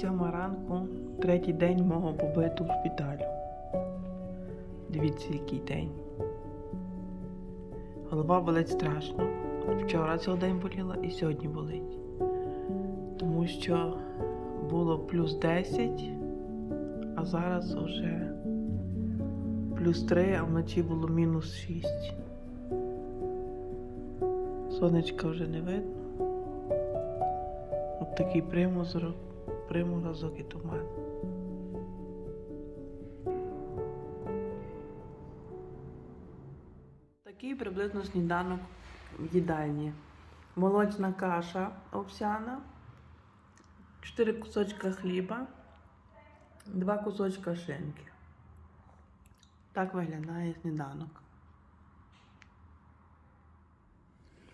Сьома ранку, третій день мого побиту в шпиталю. Дивіться, який день. Голова болить страшно. Вчора цілий день боліла і сьогодні болить. Тому що було плюс 10, а зараз уже плюс 3, а вночі було мінус 6. Сонечка вже не видно. От такий приморозок, приморозок і туман. Такий приблизно сніданок в їдальні. Молочна каша овсяна, 4 кусочка хліба, 2 кусочка шинки. Так виглядає сніданок.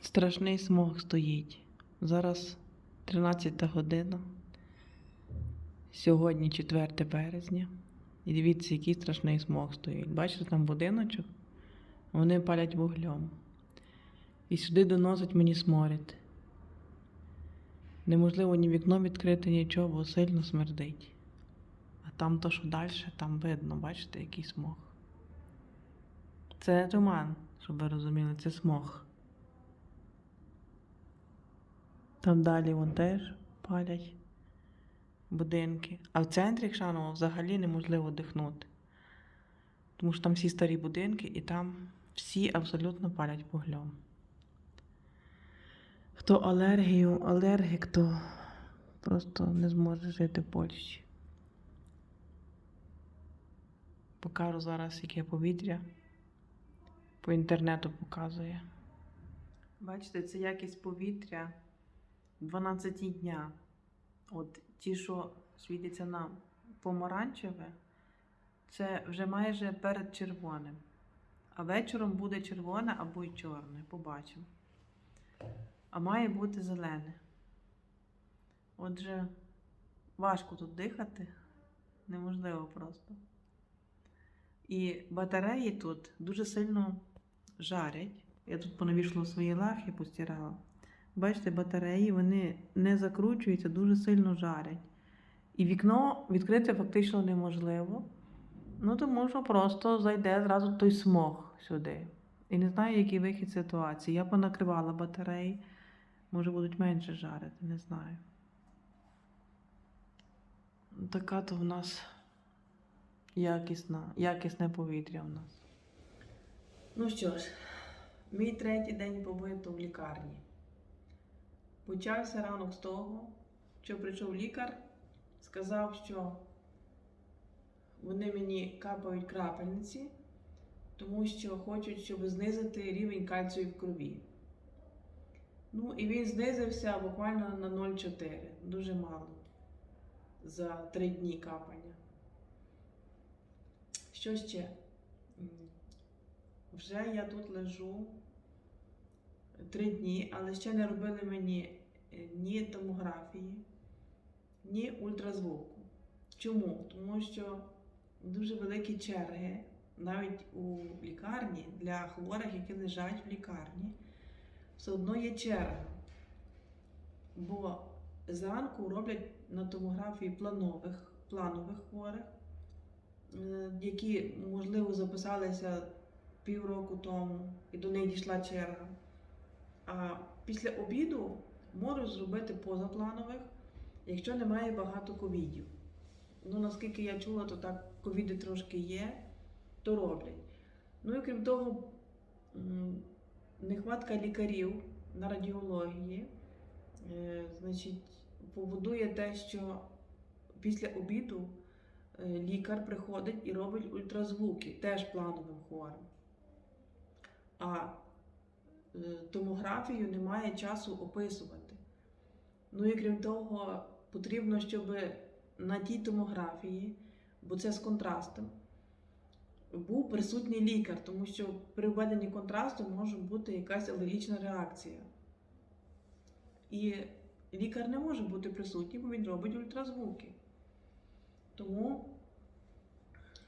Страшний смог стоїть. Зараз 13 година. Сьогодні 4 березня. І дивіться, який страшний смог стоїть. Бачите, там будиночок, вони палять вуглем. І сюди доносить мені сморід. Неможливо ні вікно відкрити, нічого, бо сильно смердить. А там то, що далі, там видно, бачите, який смог. Це не туман, щоб ви розуміли, це смог. Там далі вон теж палять будинки. А в центрі Хшанова взагалі неможливо дихнути. Тому що там всі старі будинки і там всі абсолютно палять вуглем. Хто алергію, алергік, то просто не зможе жити в Польщі. Покажу зараз, яке повітря по інтернету показує. Бачите, це якість повітря 12 дня. От ті, що світяться нам помаранчеве, це вже майже перед червоним. А вечором буде червоне або й чорне, побачимо. А має бути зелене. Отже, важко тут дихати, неможливо просто. І батареї тут дуже сильно жарять. Я тут понавішала свої лахи, постирала. Бачите, батареї вони не закручуються, дуже сильно жарять. І вікно відкрити фактично неможливо. Ну, тому що просто зайде зразу той смог сюди. І не знаю, який вихід ситуації. Я понакривала батареї, може будуть менше жарити, не знаю. Така то в нас якісна, якісне повітря в нас. Ну що ж, мій третій день побиту в лікарні. Почався ранок з того, що прийшов лікар, сказав, що вони мені капають крапельниці, тому що хочуть, щоб знизити рівень кальцію в крові. Ну, і він знизився буквально на 0,4. Дуже мало за 3 дні капання. Що ще? Вже я тут лежу три дні, але ще не робили мені е, ні томографії, ні ультразвуку. Чому? Тому що дуже великі черги навіть у лікарні для хворих, які лежать в лікарні, все одно є черга. Бо зранку роблять на томографії планових, планових хворих, е, які, можливо, записалися півроку тому, і до них дійшла черга. А після обіду можуть зробити позапланових, якщо немає багато ковідів. Ну, наскільки я чула, то так ковіди трошки є, то роблять. Ну і крім того, нехватка лікарів на радіології, е, значить, поводує те, що після обіду е, лікар приходить і робить ультразвуки, теж плановим хворим. А томографію немає часу описувати. Ну і крім того, потрібно, щоб на тій томографії, бо це з контрастом, був присутній лікар, тому що при введенні контрасту може бути якась алергічна реакція. І лікар не може бути присутній, бо він робить ультразвуки. Тому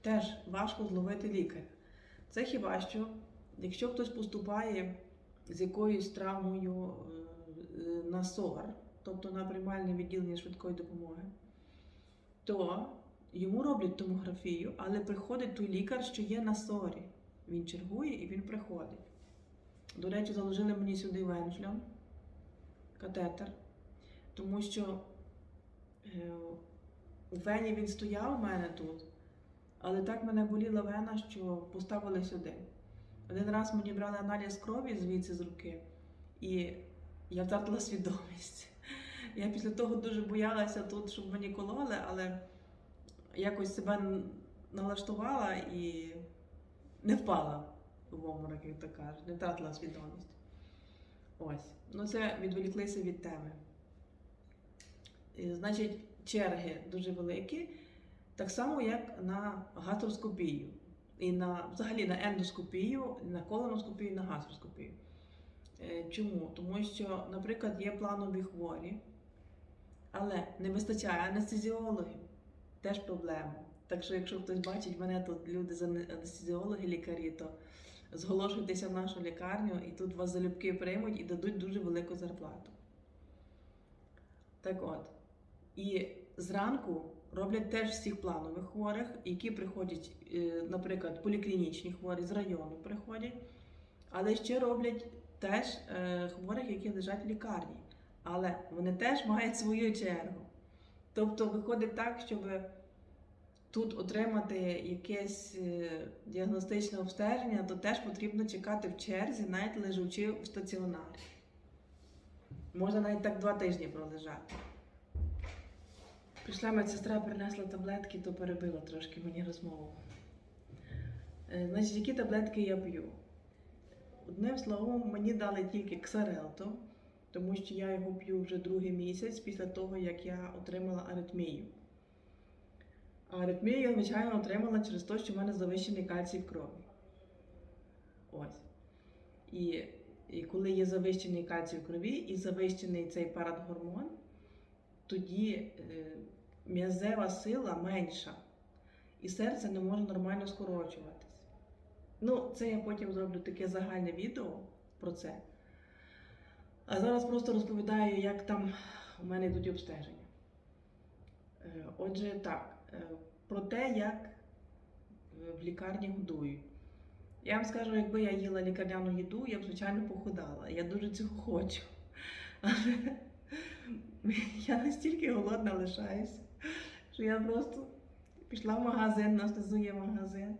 теж важко зловити лікаря. Це хіба що, якщо хтось поступає з якоюсь травмою е, е, на СОР, тобто на приймальне відділення швидкої допомоги, то йому роблять томографію, але приходить той лікар, що є на сорі. Він чергує і він приходить. До речі, заложили мені сюди веншлем, катетер, тому що е, у вені він стояв у мене тут, але так мене боліла вена, що поставили сюди. Один раз мені брали аналіз крові звідси з руки, і я втратила свідомість. Я після того дуже боялася тут, щоб мені кололи, але якось себе налаштувала і не впала в обморок, як то кажуть, не втратила свідомість. Ось. Ну, це відволіклися від теми. І, значить, черги дуже великі, так само, як на гастроскопію. І на, взагалі на ендоскопію, на колоноскопію, і на гастроскопію. Е, Чому? Тому що, наприклад, є планові хворі, але не вистачає анестезіологів. Теж проблема. Так що, якщо хтось бачить мене тут, люди з анестезіологи, лікарі, то зголошуйтеся в нашу лікарню і тут вас залюбки приймуть і дадуть дуже велику зарплату. Так от. І зранку роблять теж всіх планових хворих, які приходять, е, наприклад, поліклінічні хворі з району приходять, але ще роблять теж е, хворих, які лежать в лікарні. Але вони теж мають свою чергу. Тобто виходить так, щоб тут отримати якесь е, діагностичне обстеження, то теж потрібно чекати в черзі, навіть лежачи в стаціонарі. Можна навіть так два тижні пролежати. Прийшла медсестра, принесла таблетки, то перебила трошки мені розмову. Е, Значить, які таблетки я п'ю? Одним словом, мені дали тільки ксарелто, тому що я його п'ю вже другий місяць після того, як я отримала аритмію. А аритмію я, звичайно, отримала через те, що в мене завищений кальцій в крові. Ось. І, і коли є завищений кальцій в крові і завищений цей парадгормон, тоді е, м'язева сила менша, і серце не може нормально скорочуватись. Ну, це я потім зроблю таке загальне відео про це. А зараз просто розповідаю, як там у мене йдуть обстеження. Е, Отже, так, е, про те, як в лікарні годують. Я вам скажу, якби я їла лікарняну їду, я б, звичайно, похудала. Я дуже цього хочу. Але я настільки голодна лишаюся, що я просто пішла в магазин, у нас внизу магазин,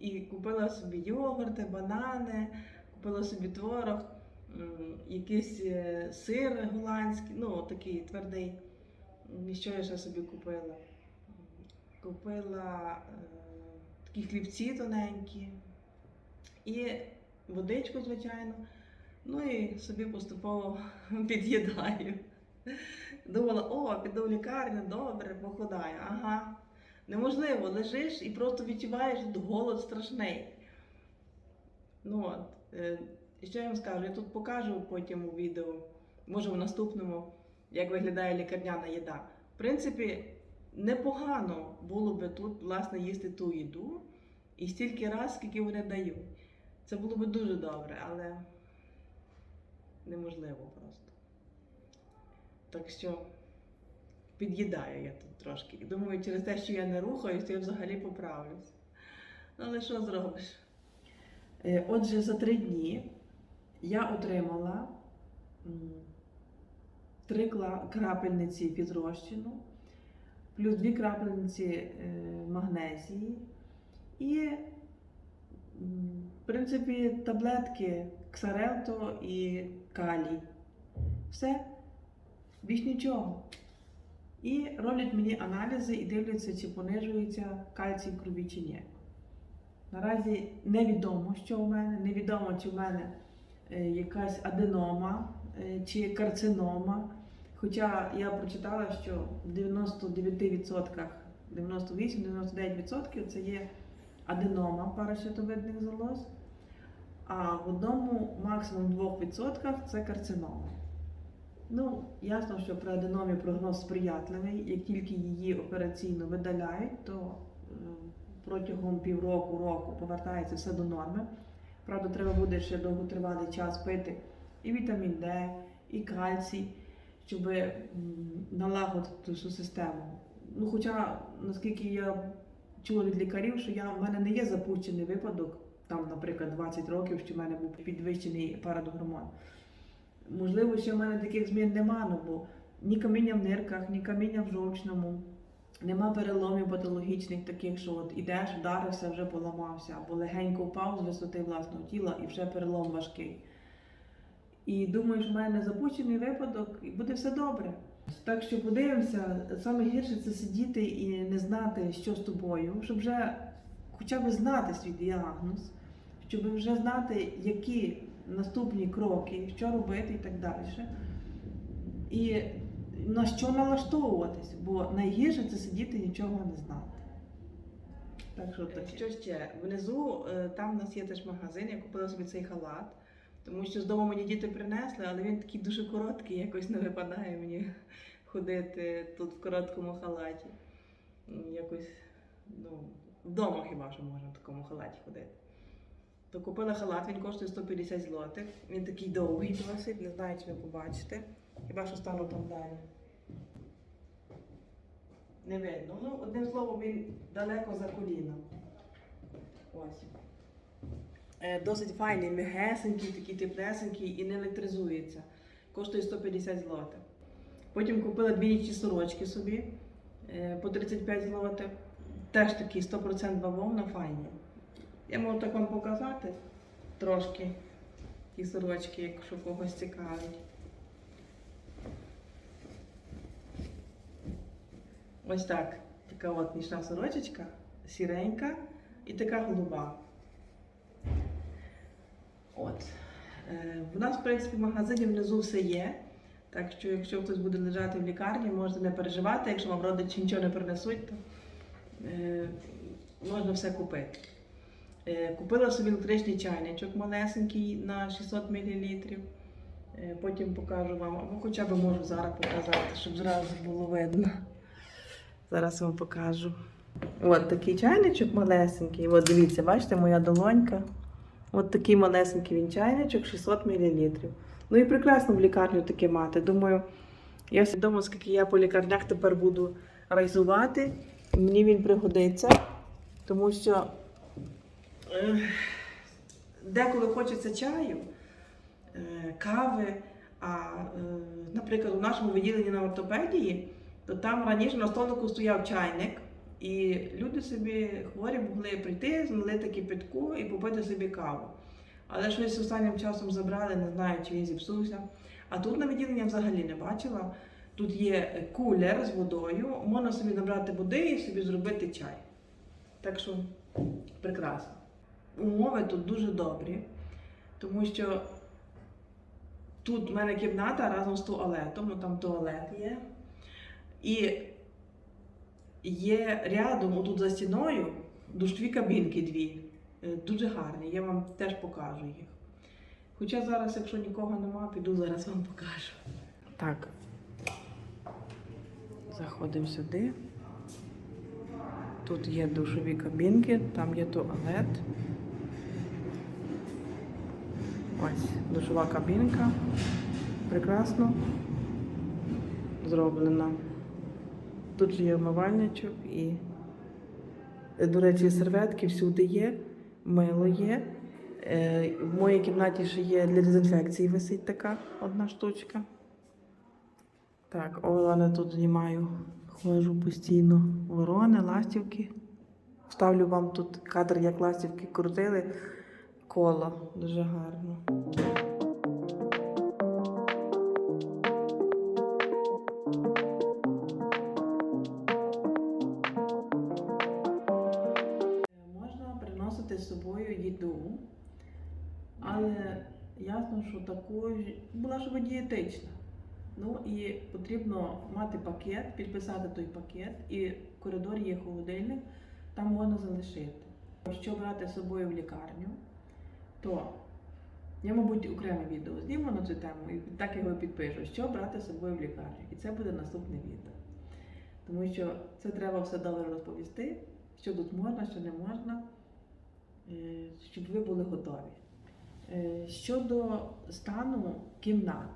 і купила собі йогурти, банани, купила собі творог, якийсь е, сир голландський, ну такий твердий. І що я ще собі купила? Купила е, такі хлібці тоненькі і водичку, звичайно. Ну і собі поступово під'їдаю. Думала, о, піду в лікарню, добре, похудаю. Ага. Неможливо, лежиш і просто відчуваєш голод страшний. Ну от, е, і що я вам скажу? Я тут покажу потім у відео, може в наступному, як виглядає лікарняна їда. В принципі, непогано було би тут, власне, їсти ту їду і стільки раз, скільки вони дають. Це було би дуже добре, але неможливо просто. Так що під'їдаю я тут трошки. І думаю, через те, що я не рухаюсь, я взагалі поправлюсь. Але що зробиш? Е, Отже, за три дні я отримала три крапельниці фізрозчину, плюс дві крапельниці е, магнезії і, в принципі, таблетки ксарелто і калій. Все, більш нічого. І роблять мені аналізи і дивляться, чи понижується кальцій в крові чи ні. Наразі невідомо, що в мене, невідомо, чи в мене е, якась аденома е, чи карцинома. Хоча я прочитала, що в 99%, 98-99% це є аденома паращитовидних залоз, а в одному максимум 2% це карцинома. Ну, ясно, що при аденомі прогноз сприятливий. Як тільки її операційно видаляють, то е, протягом півроку року повертається все до норми. Правда, треба буде ще довготривалий час пити і вітамін Д, і кальцій, щоб налагодити цю систему. Ну, хоча, наскільки я чула від лікарів, що я, в мене не є запущений випадок, там, наприклад, 20 років, що в мене був підвищений парадгормон. Можливо, ще в мене таких змін нема, ну, бо ні каміння в нирках, ні каміння в жовчному, нема переломів патологічних, таких, що от ідеш, вдарився, вже поламався, або легенько впав з висоти власного тіла і вже перелом важкий. І думаю, що в мене запущений випадок, і буде все добре. Так що подивимося, саме гірше це сидіти і не знати, що з тобою, щоб вже хоча б знати свій діагноз, щоб вже знати, які наступні кроки, що робити і так далі. І на що налаштовуватись, бо найгірше це сидіти нічого не знати. Так що таке. Що ще? Внизу е, там у нас є теж магазин, я купила собі цей халат, тому що з дому мені діти принесли, але він такий дуже короткий, якось не випадає мені ходити тут в короткому халаті. Якось, ну, вдома хіба що можна в такому халаті ходити. То купила халат, він коштує 150 злотих. Він такий довгий досить, не знаю, чи ви побачите. Хіба що стану там далі. Не видно. Ну, одним словом, він далеко за коліном. Ось. Е, досить файний, м'ягесенький, такий теплесенький і не електризується. Коштує 150 злотих. Потім купила дві нічні сорочки собі е, по 35 злотих. Теж такі 100% бавовна, файні. Я можу так вам показати трошки ті сорочки, якщо когось цікавить. Ось так. Така от нічна сорочечка, сіренька і така голуба. От. Е, в нас, в принципі, в магазині внизу все є. Так що, якщо хтось буде лежати в лікарні, можете не переживати. Якщо вам родичі нічого не принесуть, то е, можна все купити. Е, купила собі електричний чайничок малесенький на 600 мл. Е, потім покажу вам, або хоча б можу зараз показати, щоб зразу було видно. Зараз вам покажу. От такий чайничок малесенький. От дивіться, бачите, моя долонька. От такий малесенький він чайничок, 600 мл. Ну і прекрасно в лікарню таке мати. Думаю, я свідомо, скільки я по лікарнях тепер буду райзувати. Мені він пригодиться, тому що деколи хочеться чаю, е, кави. А, е, наприклад, у нашому відділенні на ортопедії, то там раніше на столику стояв чайник, і люди собі хворі могли прийти, зналити кипятку і попити собі каву. Але щось останнім часом забрали, не знаю, чи він зіпсувся. А тут на відділенні я взагалі не бачила. Тут є кулер з водою, можна собі набрати води і собі зробити чай. Так що прекрасно. Умови тут дуже добрі, тому що тут в мене кімната разом з туалетом, ну там туалет є. І є рядом, отут за стіною, душові кабінки дві. Е, Дуже гарні, я вам теж покажу їх. Хоча зараз, якщо нікого нема, піду зараз вам покажу. Так. Заходимо сюди. Тут є душові кабінки, там є туалет. Ось душова кабінка. Прекрасно зроблена. Тут же є вмивальничок і, до речі, серветки всюди є, мило є. Е, В моїй кімнаті ще є для дезінфекції висить така одна штучка. Так, Олена тут знімаю, ходжу постійно. Ворони, ластівки. Вставлю вам тут кадр, як ластівки крутили. Коло дуже гарно. Можна приносити з собою їду, але ясно, що такою була ж дієтична. Ну і потрібно мати пакет, підписати той пакет, і в коридорі є холодильник, там можна залишити. Що брати з собою в лікарню, то я, мабуть, окреме відео зніму на цю тему і так його підпишу, що брати з собою в лікарню. І це буде наступне відео. Тому що це треба все добре розповісти, що тут можна, що не можна, е, щоб ви були готові. Е, Щодо стану кімнат,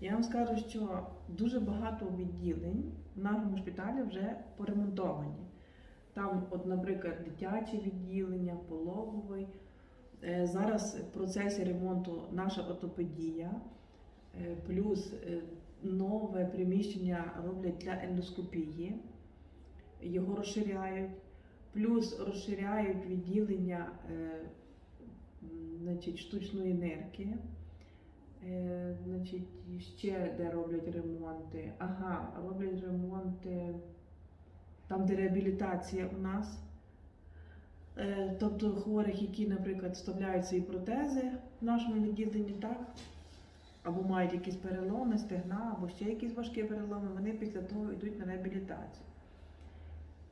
Я вам скажу, що дуже багато відділень в нашому шпиталі вже поремонтовані. Там, от, наприклад, дитяче відділення, пологовий. Е, Зараз в процесі ремонту наша ортопедія, е, плюс е, нове приміщення роблять для ендоскопії, його розширяють, плюс розширяють відділення значить, штучної нирки. Е, значить, ще де роблять ремонти. Ага, роблять ремонти там, де реабілітація у нас. Е, Тобто хворих, які, наприклад, вставляють свої протези в нашому відділенні, так? Або мають якісь переломи, стегна, або ще якісь важкі переломи, вони після того йдуть на реабілітацію.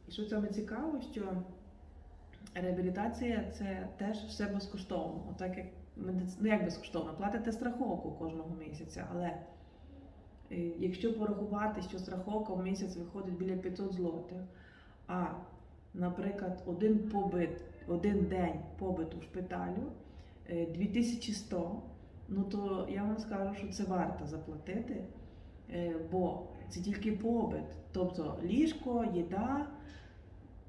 І що саме цікаво, що реабілітація це теж все безкоштовно. Отак як медиц... ну як безкоштовно, платите страховку кожного місяця, але е, якщо порахувати, що страховка в місяць виходить біля 500 злотих, а, наприклад, один побит, один день побиту в шпиталю е, 2100, ну то я вам скажу, що це варто заплатити, е, бо це тільки побит. Тобто ліжко, їда,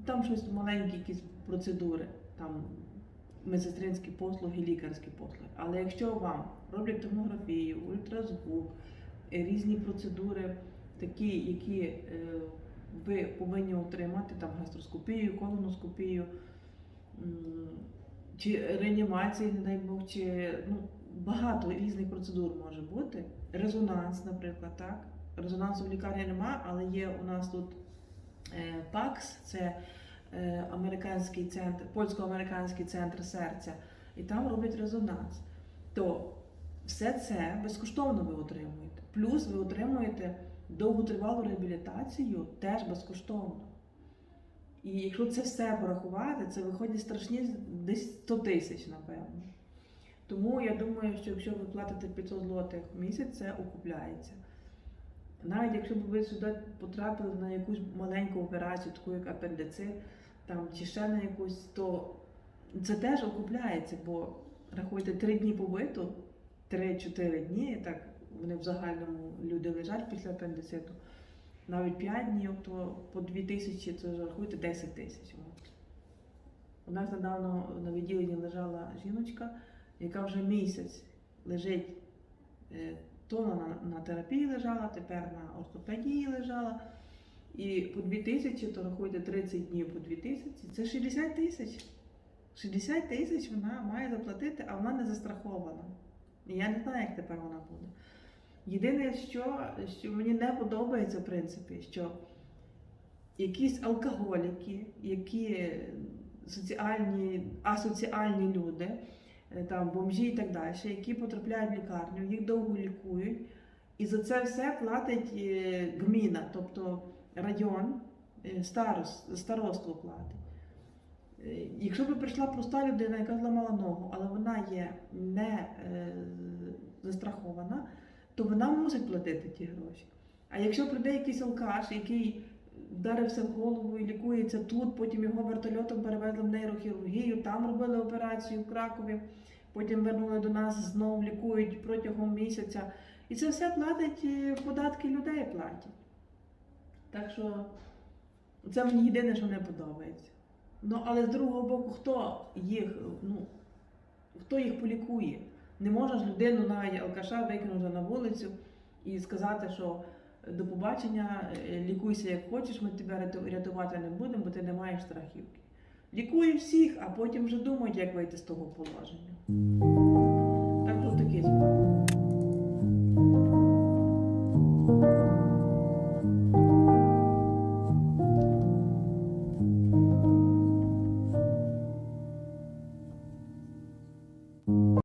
там щось маленькі якісь процедури, там медсестринські послуги, лікарські послуги. Але якщо вам роблять томографію, ультразвук, е, різні процедури, такі, які е, ви повинні отримати, там гастроскопію, колоноскопію, чи реанімації, не дай Бог, чи ну, багато різних процедур може бути. Резонанс, наприклад, так. Резонансу в лікарні немає, але є у нас тут е, ПАКС, це е, американський центр, польсько-американський центр серця, і там роблять резонанс. То все це безкоштовно ви отримуєте. Плюс ви отримуєте довготривалу реабілітацію теж безкоштовно. І якщо це все порахувати, це виходить страшні десь 100 тисяч, напевно. Тому я думаю, що якщо ви платите 500 злотих в місяць, це окупляється. Навіть якщо б ви сюди потрапили на якусь маленьку операцію, таку як апендицит, там, чи ще на якусь, то це теж окупляється, бо рахуйте, 3 дні побиту, 3-4 дні, так вони в загальному люди лежать після апендициту, навіть 5 днів, то по 2 тисячі, це рахуйте 10 тисяч. У нас недавно на відділенні лежала жіночка, яка вже місяць лежить, е, то на, на терапії лежала, тепер на ортопедії лежала. І по 2 тисячі, то рахуйте 30 днів по 2 тисячі, це 60 тисяч. 60 тисяч вона має заплатити, а вона не застрахована. І я не знаю, як тепер вона буде. Єдине, що, що мені не подобається, в принципі, що якісь алкоголіки, які соціальні, асоціальні люди, е, там бомжі і так далі, які потрапляють в лікарню, їх довго лікують, і за це все платить е, гміна, тобто район, е, старост, староство платить. Якщо б прийшла проста людина, яка зламала ногу, але вона є не застрахована, то вона мусить платити ті гроші. А якщо прийде якийсь алкаш, який вдарився в голову і лікується тут, потім його вертольотом перевезли в нейрохірургію, там робили операцію в Кракові, потім вернули до нас, знову лікують протягом місяця. І це все платить е, податки людей платять. Так що це мені єдине, що не подобається. Ну, але з другого боку, хто їх, ну, хто їх полікує? Не можна ж людину навіть алкаша викинути на вулицю і сказати, що до побачення, е, лікуйся як хочеш, ми тебе рятувати не будемо, бо ти не маєш страхівки. Лікує всіх, а потім вже думають, як вийти з того положення.